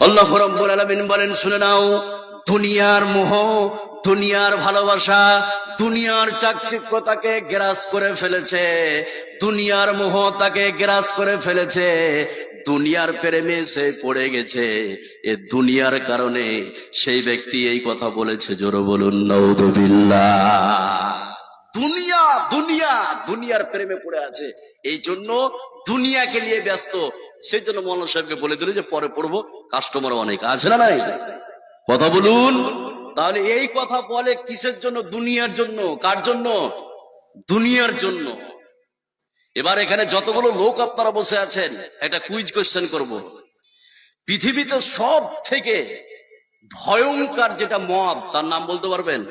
আল্লাহ রব্বুল আলামিন বলেন, শুনে নাও, দুনিয়ার মোহ, দুনিয়ার ভালোবাসা, দুনিয়ার চাকচিক্য তাকে গ্রাস করে ফেলেছে, দুনিয়ার মোহ তাকে গ্রাস করে ফেলেছে, দুনিয়ার প্রেমে সে পড়ে গেছে, এ দুনিয়ার কারণে সেই ব্যক্তি এই কথা বলেছে, জোর বলুন নৌদবিল্লাহ দুনিয়া দুনিয়া, দুনিয়ার প্রেমে পড়ে আছে। এই জন্য দুনিয়াকে নিয়ে ব্যস্ত। সেই জন্য মৌলানা সাহেবকে বলে দিল যে পরে পড়ব কাস্টমার অনেক আছে না নাই? কথা বলুন। তাহলে এই কথা বলে কিসের জন্য? দুনিয়ার জন্য। কার জন্য? দুনিয়ার জন্য। এবার এখানে যতগুলো লোক আপনারা বসে আছেন, একটা কুইজ কোশ্চেন করব। পৃথিবীতে সব থেকে ভয়ঙ্কর যেটা মদ তার নাম বলতে পারবেন?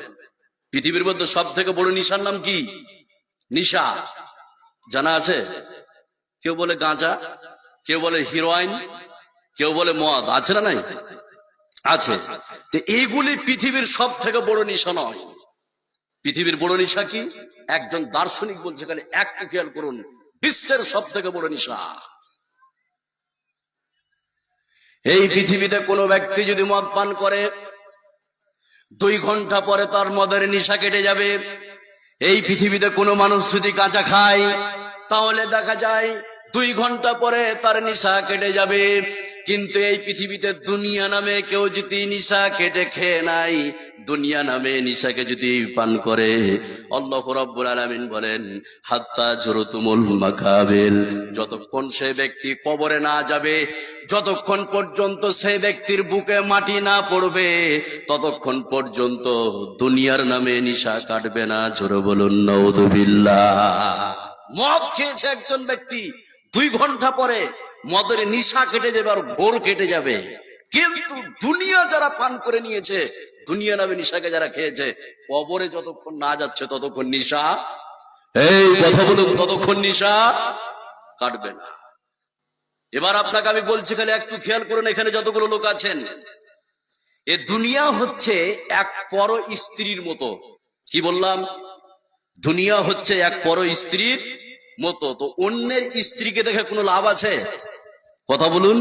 পৃথিবীর মধ্যে সব থেকে বড় নিশার নাম কি? নিশা। জানা আছে? কেউ বলে গাঁজা, কেউ বলে হিরোইন, কেউ বলে মদ। আছে না নাই? আছে। এইগুলি পৃথিবীর সব থেকে বড় নিশা নয়। পৃথিবীর বড় নিশা কি? একজন দার্শনিক বলছে খালি একটু খেয়াল করুন, বিশ্বের সব থেকে বড় নিশা। এই পৃথিবীতে কোনো ব্যক্তি যদি মদ পান করে দুই ঘণ্টা পরে তার মদের নিশা কেটে যাবে। এই পৃথিবীতে কোনো মানুষ যদি কাঁচা খায়, তাহলে দেখা যায় দুই ঘণ্টা পরে তার নিশা কেটে যাবে। কিন্তু এই পৃথিবীতে দুনিয়া নামে কেউ যদি নিশা কেটে খেয়ে নাই, দুনিয়া নামে নিশাকে যদি পান করে, আল্লাহ রব্বুল বলেন, হাত্তা জরতুমুল মাকাবিল যতক্ষণ সে ব্যক্তি কবরে না যাবে, যতক্ষণ পর্যন্ত সে ব্যক্তির বুকে মাটি না পড়বে, ততক্ষণ পর্যন্ত দুনিয়ার নামে নিশা কাটবে না, জোরে বলুন নৌদুবিল্লাহ মদ খেয়েছে একজন ব্যক্তি দুই ঘণ্টা পরে মদের নিশা কেটে যাবে আর ঘোর কেটে যাবে। কিন্তু দুনিয়া যারা পান করে নিয়েছে, দুনিয়া নামে নিশাকে যারা খেয়েছে, কবরে যতক্ষণ না যাচ্ছে ততক্ষণ নিশা, এই কথা বলুন, ততক্ষণ নিশা কাটবে না। এবার আপনাকে আমি বলছি, খালি একটু খেয়াল করুন, এখানে যতগুলো লোক আছেন। এ দুনিয়া হচ্ছে এক পর স্ত্রীর মতো। কি বললাম? দুনিয়া হচ্ছে এক পর স্ত্রীর মতো, তো অন্যের স্ত্রীকে দেখে কোনো লাভ আছে? কথা বলুন।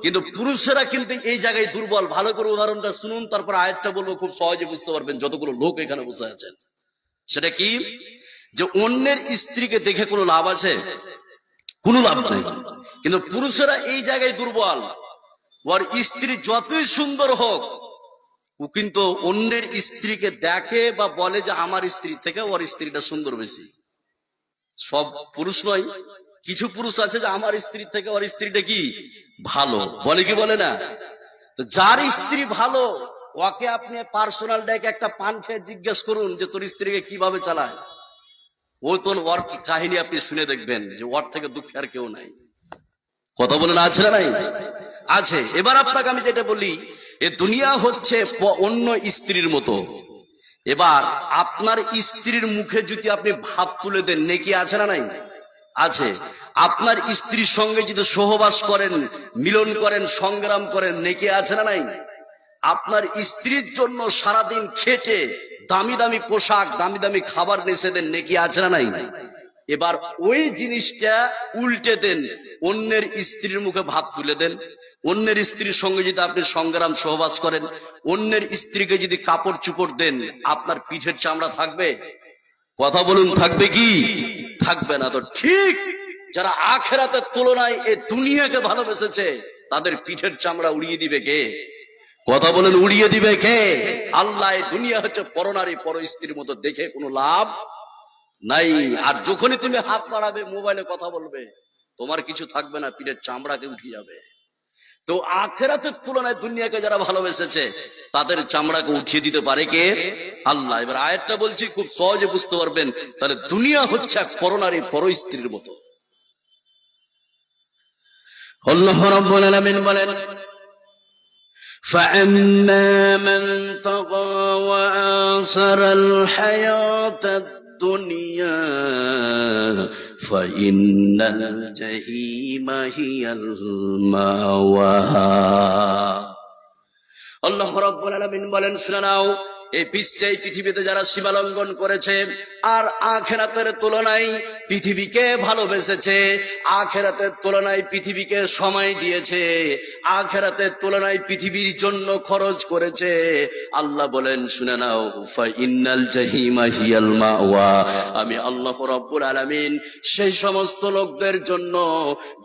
কিন্তু পুরুষেরা কিন্তু এই জায়গায় দুর্বল। ভালো করে উদাহরণটা শুনুন, তারপর আয়াতটা বলব, খুব সহজে বুঝতে পারবেন যতগুলো লোক এখানে বসে আছেন। সেটা কি? যে অন্যের স্ত্রীকে দেখে কোনো লাভ আছে? কোনো লাভ নেই। কিন্তু পুরুষেরা এই জায়গায় দুর্বল। ওর স্ত্রী যতই সুন্দর হোক, ও কিন্তু অন্যের স্ত্রীকে দেখে বা বলে যে আমার স্ত্রী থেকে ওর স্ত্রীটা সুন্দর বেশি। সব পুরুষ নয়, কিছু পুরুষ আছে যে আমার স্ত্রী থেকে ওর স্ত্রীটা কি ভালো। বলে কি বলে না? তো যার স্ত্রী ভালো, ওকে আপনি পার্সোনাল ডেকে একটা পান খেয়ে জিজ্ঞেস করুন যে তোর স্ত্রীকে কীভাবে চালাস। ও তোর ওর কাহিনী আপনি শুনে দেখবেন যে ওর থেকে দুঃখে আর কেউ নাই। কথা বলে না আছে না নাই? আছে। এবার আপনাকে আমি যেটা বলি, এ দুনিয়া হচ্ছে অন্য স্ত্রীর মতো। এবার আপনার স্ত্রীর মুখে যদি আপনি ভাব তুলে দেন, নেকি আছে না নাই? আছে। আপনার স্ত্রীর সঙ্গে যদি সহবাস করেন, মিলন করেন, সংগ্রাম করেন, নেকি আছে না নাই? আপনার স্ত্রীর জন্য সারাদিন খেটে দামি দামি পোশাক, দামি দামি খাবার নেচে দেন, নেকি আছে না নাই? এবার ওই জিনিসটা উল্টে দেন, অন্যের স্ত্রীর মুখে ভাব তুলে দেন। অন্যের স্ত্রীর সঙ্গে যদি আপনি সংগ্রাম সহবাস করেন, অন্যের স্ত্রীকে যদি কাপড় চুপড় দেন, আপনার পিঠের চামড়া থাকবে? কথা বলুন, থাকবে কি? থাকবে না তো ঠিক। যারা আখেরাতের তুলনায় এ দুনিয়াকে ভালোবেসেছে, তাদের পিঠের চামড়া উড়িয়ে দিবে কে? কথা বলেন, উড়িয়ে দিবে কে? আল্লাহ দুনিয়া হচ্ছে পরনারী, পর স্ত্রীর মতো দেখে কোনো লাভ নাই। আর যখনই তুমি হাত বাড়াবে, মোবাইলে কথা বলবে, তোমার কিছু থাকবে না, পিঠের চামড়াকে উঠে যাবে। তো আখেরাতের তুলনায় দুনিয়াকে যারা ভালোবেসেছে তাদের চামড়াকে উঠিয়ে দিতে পারে কে আল্লাহ এবার আয়াতটা বলছি খুব সহজে বুঝতে পারবেন তাহলে দুনিয়া হচ্ছে এক পরনারী পর স্ত্রীর মতো আল্লাহ রাব্বুল আলামিন বলেন فأما من طغى وآثر الحياة الدنيا فإن الجحيم هي المأوى الله رب العالمين بلن سنناو এই বিশ্বে এই পৃথিবীতে যারা সীমালঙ্ঘন করেছে আর আখেরাতের তুলনায় পৃথিবীকে ভালোবেসেছে, আখেরাতের তুলনায় পৃথিবীকে সময় দিয়েছে, আখেরাতের তুলনায় পৃথিবীর জন্য খরচ করেছে। আল্লাহ বলেন, শুনে নাও ইন্নাল জাহিমা মাওয়া। আমি আল্লাহ রব্বুল আলামিন সেই সমস্ত লোকদের জন্য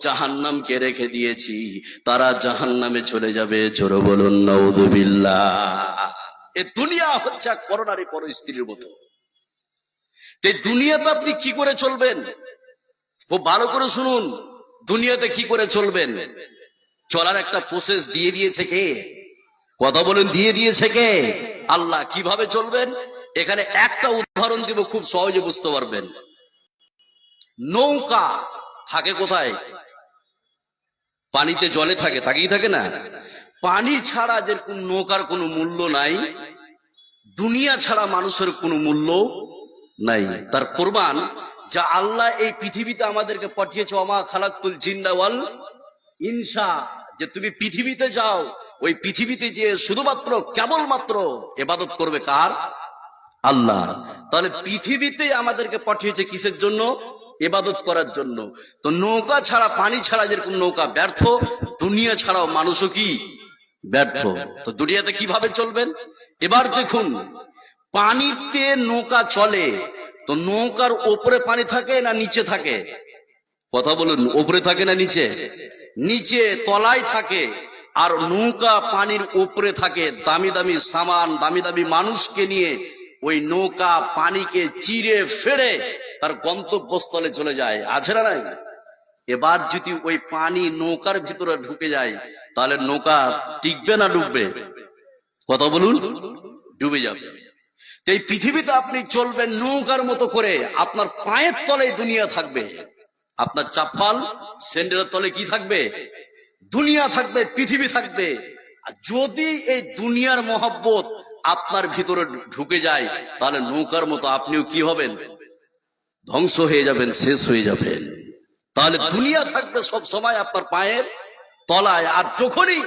জাহান্নামকে রেখে দিয়েছি। তারা জাহান্নামে চলে যাবে। জোরে বলুন নাউযুবিল্লাহ এ দুনিয়া হচ্ছে এক করোনারি স্ত্রীর মতো। এই দুনিয়াতে আপনি কি করে চলবেন? খুব ভালো করে শুনুন, দুনিয়াতে কি করে চলবেন? চলার একটা প্রসেস দিয়ে দিয়েছে কে? কথা বলেন, দিয়ে দিয়েছে কে? আল্লাহ কীভাবে চলবেন? এখানে একটা উদাহরণ দিব, খুব সহজে বুঝতে পারবেন। নৌকা থাকে কোথায়? পানিতে জলে থাকে, থাকেই থাকে না? পানি ছাড়া যেরকম নৌকার কোনো মূল্য নাই, দুনিয়া ছাড়া মানুষের কোনো মূল্য নাই। তার কোরবান যা আল্লাহ এই পৃথিবীতে আমাদেরকে পাঠিয়েছে অমা খালাকুল জিন্দাওয়াল ইনসা। যে তুমি পৃথিবীতে যাও, ওই পৃথিবীতে যে শুধুমাত্র, কেবলমাত্র এবাদত করবে কার? আল্লাহ। তাহলে পৃথিবীতে আমাদেরকে পাঠিয়েছে কিসের জন্য? এবাদত করার জন্য। তো নৌকা ছাড়া, পানি ছাড়া যেরকম নৌকা ব্যর্থ, দুনিয়া ছাড়াও মানুষও কি ব্যর্থ। তো দুনিয়াতে কীভাবে চলবেন? এবার দেখুন পানিতে নৌকা চলে, তো নৌকার ওপরে পানি থাকে না নিচে থাকে? কথা বলুন, ওপরে থাকে না নিচে? নিচে তলায় থাকে, আর নৌকা পানির উপরে থাকে। দামি দামি সামান, দামি দামি মানুষকে নিয়ে ওই নৌকা পানিকে চিরে ফেড়ে তার গন্তব্যস্থলে চলে যায়। আছে না নাই? এবার যদি ওই পানি নৌকার ভিতরে ঢুকে যায় তাহলে নৌকা টিকবে না ডুববে? কথা বলুন, ডুবে যাবে। এই পৃথিবীতে আপনি চলবেন নৌকার মতো করে, আপনার পায়ের তলে দুনিয়া থাকবে। আপনার চাপ্পাল স্যান্ডেলের তলে কি থাকবে? দুনিয়া থাকবে, পৃথিবী থাকবে। যদি এই দুনিয়ার মহব্বত আপনার ভিতরে ঢুকে যায়, তাহলে নৌকার মতো আপনিও কি হবেন? ধ্বংস হয়ে যাবেন, শেষ হয়ে যাবেন। তাহলে দুনিয়া থাকবে সব সময় আপনার পায়ের তলায় আর যখনই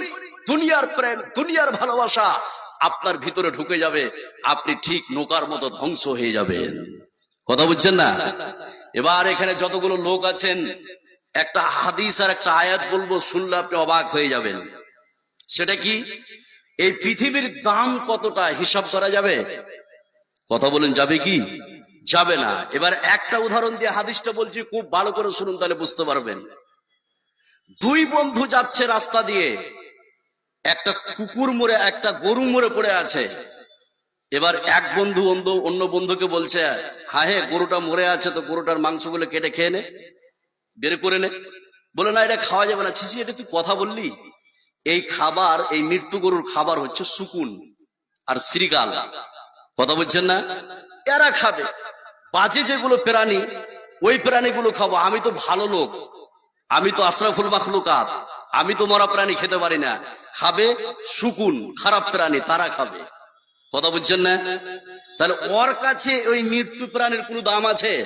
দুনিয়ার প্রেম, দুনিয়ার ভালোবাসা আপনার ভিতরে ঢুকে যাবে, আপনি ঠিক নৌকার মতো ধ্বংস হয়ে যাবেন। কথা বুঝছেন না? এবার এখানে যতগুলো লোক আছেন, একটা হাদিস আর একটা আয়াত বলব, শুনলে আপনি অবাক হয়ে যাবেন। সেটা কি? এই পৃথিবীর দাম কতটা হিসাব করা যাবে? কথা বলেন, যাবে কি? যাবে না। এবার একটা উদাহরণ দিয়ে হাদিসটা বলছি, খুব ভালো করে শুনুন, তাহলে বুঝতে পারবেন। দুই বন্ধু যাচ্ছে রাস্তা দিয়ে। একটা কুকুর মরে, একটা গরু মরে পড়ে আছে। এবার এক বন্ধু অন্য বন্ধুকে বলছে হ্যাঁ হে, গরুটা মরে আছে তো গরুটার মাংসগুলো কেটে খেয়ে নে, বের করে নে। বলে, না, এটা খাওয়া যাবে না। ছিসি এটা তুই কথা বললি? এই খাবার, এই মৃত্যু গরুর খাবার হচ্ছে সুকুন আর শ্রীগাল। কথা বলছেন না? এরা খাবে। বাজে যেগুলো প্রাণী, ওই প্রাণীগুলো খাব। আমি তো ভালো লোক। আমি তো আশরাফুল মাখলুকাত। আমি তো মরা প্রাণী খেতে পারি না। খাবে সুকুন খারাপ প্রাণী, তারা খাবে। কথা বুঝছেন না? তাহলে ওর কাছে ওই মৃত্যু প্রাণীর কোনো দাম আছে?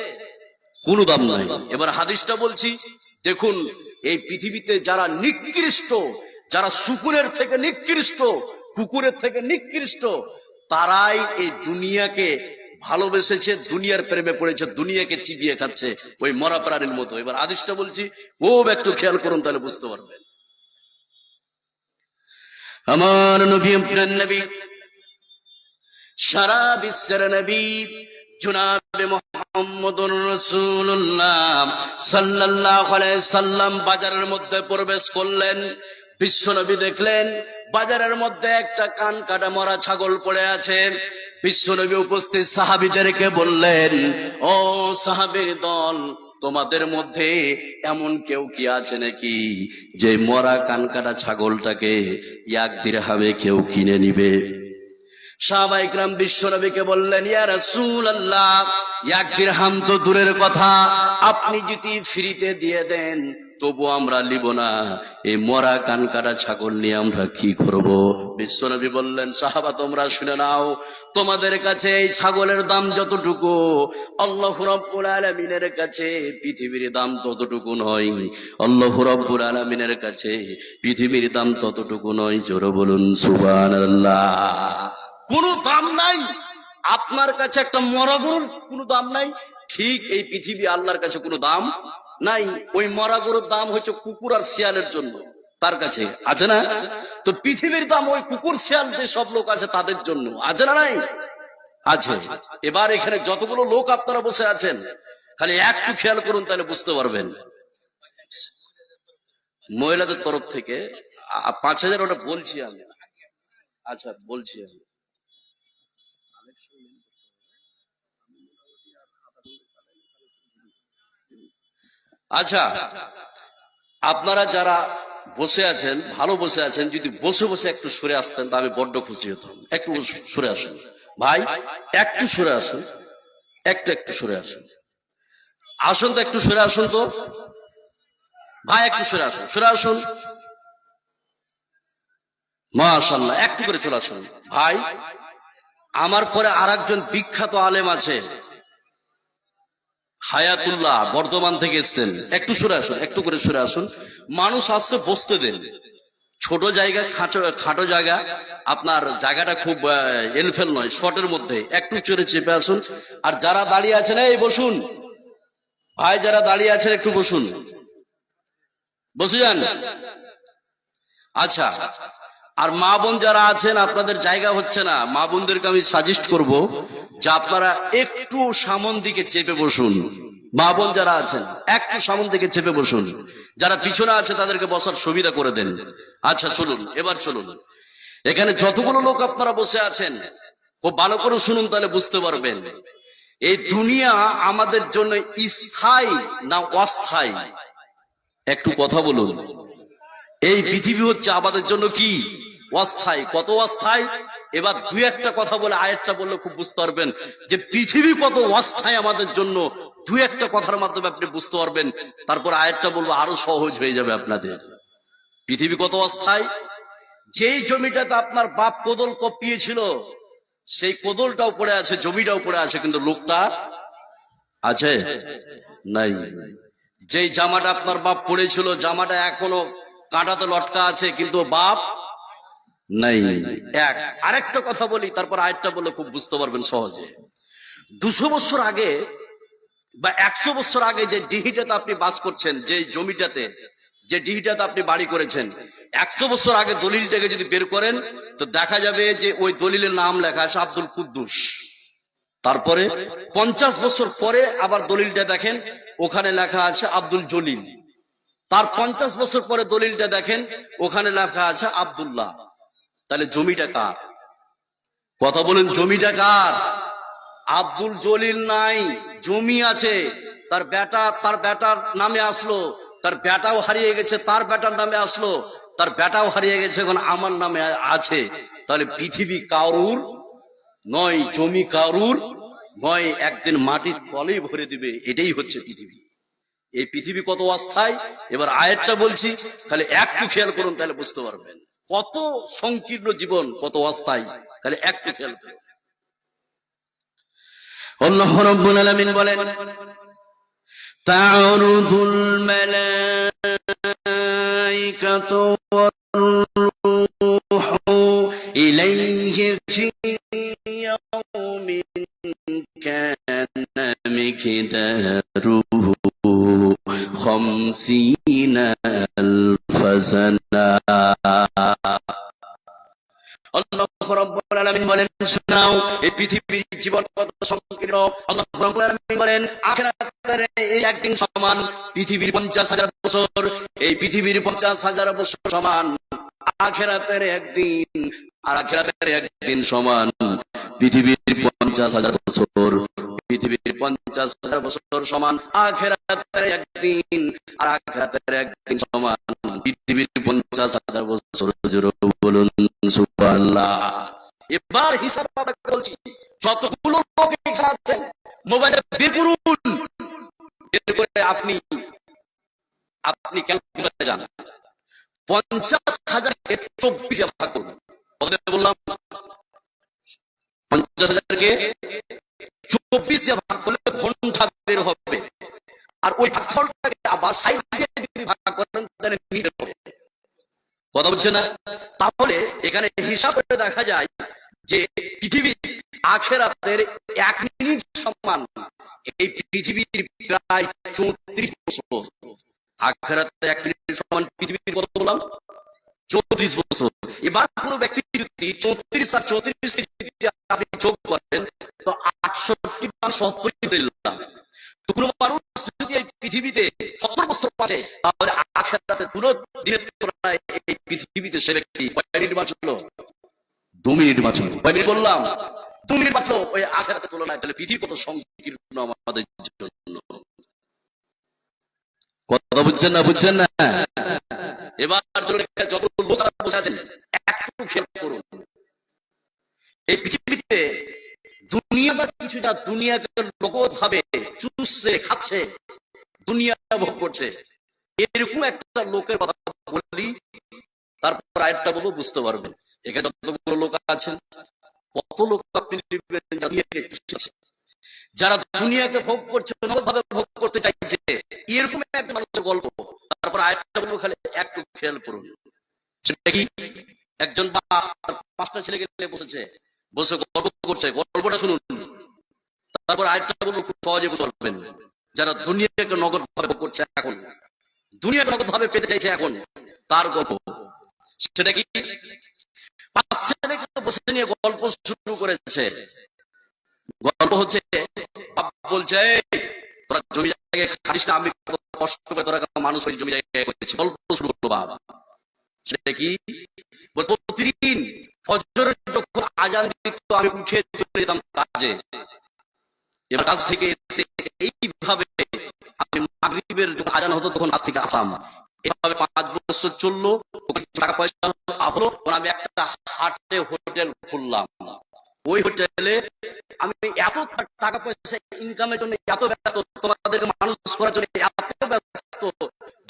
কোনো দাম নাই। এবার হাদিসটা বলছি, দেখুন, এই পৃথিবীতে যারা নিকৃষ্ট, যারা শুকুরের থেকে নিকৃষ্ট, কুকুরের থেকে নিকৃষ্ট, তারাই এই দুনিয়াকে ভালোবেসেছে, দুনিয়ার প্রেমে পড়েছে, দুনিয়াকে চিবিয়ে খাচ্ছে, ওই মরা প্রাণীর মতো। এবার আদিসটা বলছি ও একটু খেয়াল করুন তাহলে বুঝতে পারবেন। আমার নবী নবী, সারা বিশ্বের নবী, জুনাবে মোহাম্মদুর রাসূলুল্লাহ সাল্লাল্লাহু আলাইহি সাল্লাম বাজারের মধ্যে প্রবেশ করলেন বিশ্বনবী দেখলেন, বাজারের মধ্যে একটা কান কাটা মরা ছাগল পড়ে আছে বিশ্বনবী উপস্থিত সাহাবিদেরকে বললেন, ও সাহাবীর দল, তোমাদের মধ্যে এমন কেউ কি আছে নাকি যে মরা কান কাটা ছাগলটাকে এক দিরহামে কেউ কিনে নিবে? সাহাবাইকরাম বিশ্বনবীকে বললেন, ইয়া রাসূল আল্লাহ এক দিরহাম তো দূরের কথা, আপনি যদি ফ্রিতে দিয়ে দেন তবু আমরা লিব না। এই মরা কান কাটা ছাগল নিয়ে আমরা কি করব? বিশ্বনবী বললেন, সাহাবা, তোমরা শুনে নাও, তোমাদের কাছে এই ছাগলের দাম যতটুকু, আল্লাহ আলামিনের কাছে পৃথিবীর দাম ততটুকু নয়। আল্লাহ আলামিনের কাছে পৃথিবীর দাম ততটুকু নয়। জোরে বলুন, সুবহানাল্লাহ। কোনো দাম নাই। আপনার কাছে একটা মরা কোনো দাম নাই। ঠিক এই পৃথিবী আল্লাহর কাছে কোনো দাম নাই, ওই মরা গরুর দাম হচ্ছে কুকুর আর শিয়ালের জন্য, তার কাছে। আছে না? তো পৃথিবীর দাম ওই কুকুর, শিয়াল যে সব লোক আছে তাদের জন্য। আছে না নাই? আছে। এবার এখানে যতগুলো লোক আপনারা বসে আছেন, খালি একটু খেয়াল করুন তাহলে বুঝতে পারবেন। মহিলাদের তরফ থেকে পাঁচ হাজার ওটা বলছি আমি। আচ্ছা বলছি আমি। আচ্ছা আপনারা যারা বসে আছেন, ভালো বসে আছেন, যদি বসে বসে একটু সরে আসতেন তা আমি বড্ড খুশি হতাম। একটু সরে আসুন। ভাই, একটু সরে আসুন। একটু একটু সরে আসুন। আসুন তো, একটু সরে আসুন তো। ভাই, একটু সরে আসুন সরে আসুন। মাশাল্লাহ একটু করে চলে আসুন। ভাই, আমার পরে আর বিখ্যাত আলেম আছে। হায়াতুল্লাহ বর্ধমান থেকে এসছেন। একটু সরে আসুন, একটু করে সরে আসুন। মানুষ আসছে বসতে দেন। ছোট জায়গা খাটো খাটো জায়গা, আপনার জায়গাটা খুব এলফেল নয়, শর্টের মধ্যে। একটু চড়ে চেপে আসুন। আর যারা দাঁড়িয়ে আছেন, এই বসুন। ভাই, যারা দাঁড়িয়ে আছেন, একটু বসুন। বসে যান। আচ্ছা আর মা বোন যারা আছেন, আপনাদের জায়গা হচ্ছে না। মা বোনদেরকে আমি সাজেস্ট করব যে আপনারা একটু সামন দিকে চেপে বসুন। মা বোন যারা আছেন, একটু সামন দিকে চেপে বসুন। যারা পিছনে আছে, তাদেরকে বসার সুবিধা করে দেন। আচ্ছা চলুন, এবার চলুন। এখানে যতগুলো লোক আপনারা বসে আছেন, খুব ভালো করে শুনুন তাহলে বুঝতে পারবেন। এই দুনিয়া আমাদের জন্য স্থায়ী না অস্থায়ী? একটু কথা বলুন। এই পৃথিবী হচ্ছে আমাদের জন্য কি? অস্থায়ী। কত অস্থায়ী? এবার দুই একটা কথা বলে আয়েরটা বললে খুব বুঝতে পারবেন যে পৃথিবী কত অস্থায় আমাদের জন্য। দুই একটা কথার মাধ্যমে আপনি বুঝতে পারবেন। তারপর আয়েরটা বলব, আরও সহজ হয়ে যাবে আপনাদের। পৃথিবী কত অস্থায়? যেই জমিটাতে আপনার বাপ কোদল কপিয়েছিল, সেই কোদলটাও পড়ে আছে, জমিটাও পড়ে আছে, কিন্তু লোকটা আছে? নাই। যেই জামাটা আপনার বাপ পড়েছিল, জামাটা এখনও কাঁটাতে লটকা আছে, কিন্তু বাপ নাই। এক আরেকটা কথা বলি তারপর আরেকটা বলে খুব বুঝতে পারবেন সহজে। দুশো বছর আগে বা একশো বছর আগে যে ডিহিটাতে আপনি বাস করছেন যে জমিটাতে যে ডিহিটাতে আপনি বাড়ি করেছেন একশো বছর আগে দলিলটাকে যদি বের করেন তো দেখা যাবে যে ওই দলিলের নাম লেখা আছে আব্দুল কুদ্দুস। তারপরে পঞ্চাশ বছর পরে আবার দলিলটা দেখেন ওখানে লেখা আছে আব্দুল জলিল। তার পঞ্চাশ বছর পরে দলিলটা দেখেন ওখানে লেখা আছে আব্দুল্লাহ। তাহলে জমিটা কার? কথা বলেন, জমিটা কার? আব্দুল জলিল নাই, জমি আছে। তার বেটা, তার বেটার নামে আসলো। তার বেটাও হারিয়ে গেছে, তার বেটার নামে আসলো। তার বেটাও হারিয়ে গেছে, এখন আমার নামে আছে। তাহলে পৃথিবী কারুর? নয়, জমি কারুর? নয়, একদিন মাটির তলেই ভরে দিবে। এটাই হচ্ছে পৃথিবী। এই পৃথিবী কত অস্থায়? এবার আয়েরটা বলছি, তাহলে একটু খেয়াল করুন, তাহলে বুঝতে পারবেন। কত সংকীর্ণ জীবন কত অস্থায়। খালি একটু খেয়াল করুন আল্লাহ রাব্বুল বলেন তা'রুদুল শোনাও এই পৃথিবীর জীবন কত সংকীর্ণ। আল্লাহ বলেন, আখিরাতের এই একদিন সমান, পৃথিবীর 50000 বছর, এই পৃথিবীর 50000 বছর সমান। আখিরাতের একদিন, আর আখিরাতের একদিন সমান, পৃথিবীর 50000 বছর, পৃথিবীর 50000 বছর সমান, আখিরাতের একদিন, আর আখিরাতের একদিন সমান, পৃথিবীর 50000 বছর। জুড়ে বলুন, সুবহানাল্লাহ। এবার হিসাব আপনাকে বলছি যতগুলো লোক এখানে আছেন মোবাইলে বের করুন বের আপনি আপনি ক্যালকুলেটরে যান। পঞ্চাশ হাজার চব্বিশে ভাগ করুন। বললাম? পঞ্চাশ হাজারকে চব্বিশ দিয়ে ভাগ করলে ঘণ্টা বের হবে। আর ওই ভাগফলটাকে আবার সাইড দিয়ে যদি ভাগ করেন, তাহলে হবে কথা বলছে না? তাহলে এখানে হিসাব দেখা যায় যে পৃথিবী আখেরাতের এক মিনিট সমান এই পৃথিবীর প্রায় চৌত্রিশ বছর। আখেরাতে এক মিনিট সমান পৃথিবীর কত বললাম? চৌত্রিশ বছর। এবার কোনো ব্যক্তি যদি চৌত্রিশ আর চৌত্রিশ আপনি যোগ করেন, তো আটষট্টি মান সত্তরই দিলাম তো কোনো মানুষ যদি এই পৃথিবীতে সত্তর বছর বাঁচে, তাহলে আখেরাতে দুটো দিনের তুলনায় এই পৃথিবীতে সে ব্যক্তি মিনিট বাঁচল দু মিনিট কয় মিনিট বললাম দু মিনিট বাঁচলো ওই আখেরাতে তুলনায় তাহলে পৃথিবী কত সংকীর্ণ আমাদের জন্য। কথা বুঝছেন না বুঝছেন না? এবার যত লোক বসে আছেন, একটু খেয়াল করুন। এই পৃথিবীতে দুনিয়াটা কিছুটা দুনিয়াকে লোকত ভাবে চুষছে, খাচ্ছে, দুনিয়া ভোগ করছে। এরকম একটা লোকের কথা বললি তারপর আরেকটা বলব, বুঝতে পারবেন। এখানে যতগুলো লোক আছেন, কত লোক আপনি যারা দুনিয়াকে ভোগ করছে ভাবে ভোগ করতে চাইছে, এরকম একটা মানুষের গল্প। তারপর আরেকটা বলব, খালি একটু খেয়াল করুন। সেটা কি? একজন বাপ পাঁচটা ছেলেকে নিয়ে বসেছে, বসে গল্প করছে, গল্পটা শুনুন। তারপর আরেকটা বলব, খুব সহজে পারবেন, যারা দুনিয়াকে নগদ ভাবে ভোগ করছে এখন দুনিয়া নগদ ভাবে পেতে চাইছে এখন, তার গল্প। সেটা কি? বসে নিয়ে গল্প শুরু করেছে। গল্প হচ্ছে বলছে তোরা জমি জায়গায় খারিস না, আমি কষ্ট করে তোরা মানুষ ওই জমি জায়গায় করেছি। গল্প শুরু করল বাবা সেটা কি প্রতিদিন ফজরের যখন আজান দিত, আমি উঠে চলে যেতাম কাজে। এবার কাজ থেকে এসে এইভাবে আমি মাগরিবের যখন আজান হতো, তখন কাজ থেকে আসাম এভাবে পাঁচ বছর চলল টাকা পয়সা হলো আমি একটা হাটে হোটেল খুললাম। ওই হোটেলে আমি এত টাকা পয়সা ইনকামের জন্য এত ব্যস্ত মানুষ করার জন্য এত ব্যস্ত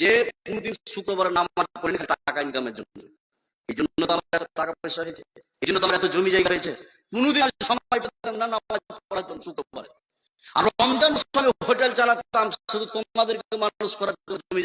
যে কোনদিন শুক্রবার নামাজ পড়ি টাকা ইনকামের জন্য। এই জন্য তো আমার এত টাকা পয়সা হয়েছে। এই জন্য তো আমার এত জমি জায়গা হয়েছে কোনোদিন আমি সময় পেতাম না নামাজ পড়ার জন্য শুক্রবার। আর রমজান হোটেল চালাতাম, শুধু তোমাদেরকে মানুষ করার জন্য জমি